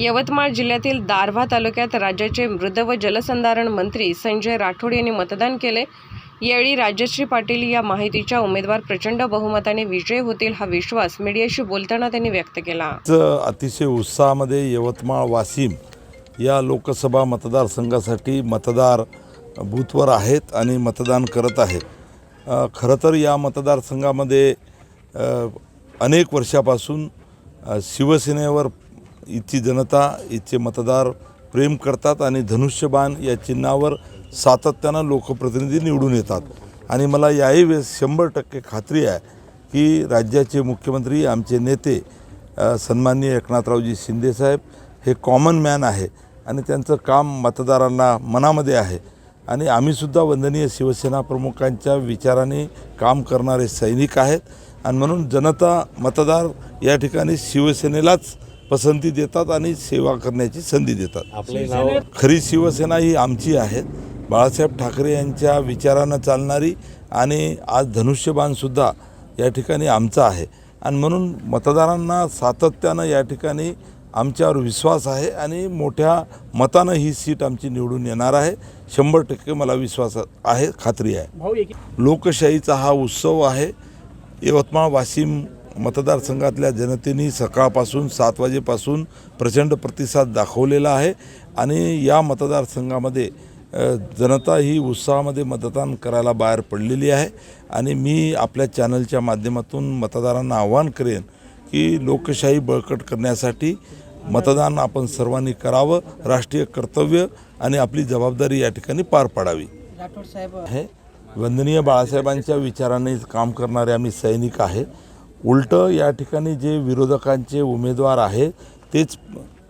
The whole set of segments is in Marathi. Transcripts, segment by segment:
यवतमाळ जिल्ह्यातील दारव्हा तालुक्यात राज्याचे मृद व जलसंधारण मंत्री संजय राठोड यांनी मतदान केले. यावेळी राजश्री पाटील या माहितीच्या उमेदवार प्रचंड बहुमताने विजय होतील हा विश्वास मीडियाशी बोलताना त्यांनी व्यक्त केला. अतिशय उत्साहामध्ये यवतमाळ वाशिम या लोकसभा मतदारसंघासाठी मतदार बूथवर आहेत आणि मतदान करत आहेत. खरं तर या मतदारसंघामध्ये अनेक वर्षापासून शिवसेनेवर इथची जनता इथचे मतदार प्रेम करतात आणि धनुष्यबाण या चिन्हावर सातत्यानं लोकप्रतिनिधी निवडून येतात. आणि मला याही वेळेस शंभर टक्के खात्री आहे की राज्याचे मुख्यमंत्री आमचे नेते सन्माननीय एकनाथरावजी शिंदेसाहेब हे कॉमन मॅन आहे आणि त्यांचं काम मतदारांना मनामध्ये आहे. आणि आम्हीसुद्धा वंदनीय शिवसेना प्रमुखांच्या विचाराने काम करणारे सैनिक आहेत. आणि म्हणून जनता मतदार या ठिकाणी शिवसेनेलाच पसंती देतात आणि सेवा करण्याची संधी देतात. खरी शिवसेना ही आमची आहे. बाळासाहेब ठाकरे यांच्या विचारानं चालणारी आणि आज धनुष्यबाणसुद्धा या ठिकाणी आमचं आहे. आणि म्हणून मतदारांना सातत्यानं या ठिकाणी आमच्यावर विश्वास आहे आणि मोठ्या मतानं ही सीट आमची निवडून येणार आहे. शंभर टक्के मला विश्वास आहे खात्री आहे. लोकशाहीचा हा उत्सव आहे. यवतमाळ वाशिम मतदारसंघातल्या जनतेने सकाळपासून सात वाजेपासून प्रचंड प्रतिसाद दाखवलेला आहे आणि या मतदारसंघामध्ये जनता ही उत्साहामध्ये मतदान करायला बाहेर पडलेली आहे. आणि मी आपल्या चॅनलच्या माध्यमातून मतदारांना आवाहन करेन की लोकशाही बळकट करण्यासाठी मतदान आपण सर्वांनी करावं राष्ट्रीय कर्तव्य आणि आपली जबाबदारी या ठिकाणी पार पाडावी. राठोड साहेब. आहे वंदनीय बाळासाहेबांच्या विचाराने काम करणारे आम्ही सैनिक आहे. उलटं या ठिकाणी जे विरोधकांचे उमेदवार आहेत तेच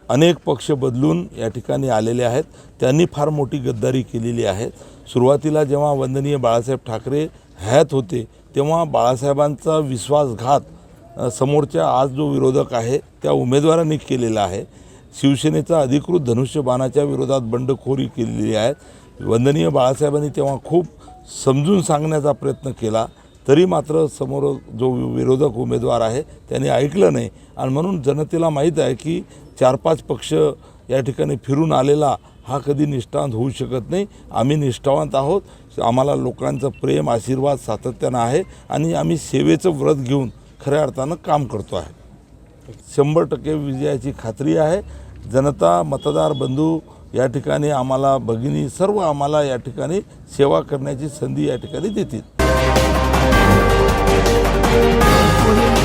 अनेक पक्ष बदलून या ठिकाणी आलेले आहेत. त्यांनी फार मोठी गद्दारी केलेली आहे. सुरुवातीला जेव्हा वंदनीय बाळासाहेब ठाकरे हयात होते तेव्हा बाळासाहेबांचा विश्वासघात समोरच्या आज जो विरोधक आहे त्या उमेदवारांनी केलेला आहे. शिवसेनेचा अधिकृत धनुष्यबाणाच्या विरोधात बंडखोरी केलेली आहे. वंदनीय बाळासाहेबांनी तेव्हा खूप समजून सांगण्याचा प्रयत्न केला. तरी मात्र समोर जो विरोधक उमेदवार आहे त्याने ऐकलं नाही. आणि म्हणून जनतेला माहीत आहे की चार पाच पक्ष या ठिकाणी फिरून आलेला हा कधी निष्ठावंत होऊ शकत नाही. आम्ही निष्ठावंत आहोत. आम्हाला लोकांचं प्रेम आशीर्वाद सातत्यानं आहे आणि आम्ही सेवेचं व्रत घेऊन खऱ्या अर्थानं काम करतो आहे. शंभर टक्के विजयाची खात्री आहे. जनता मतदार बंधू या ठिकाणी आम्हाला भगिनी सर्व आम्हाला या ठिकाणी सेवा करण्याची संधी या ठिकाणी देतील. Thank you.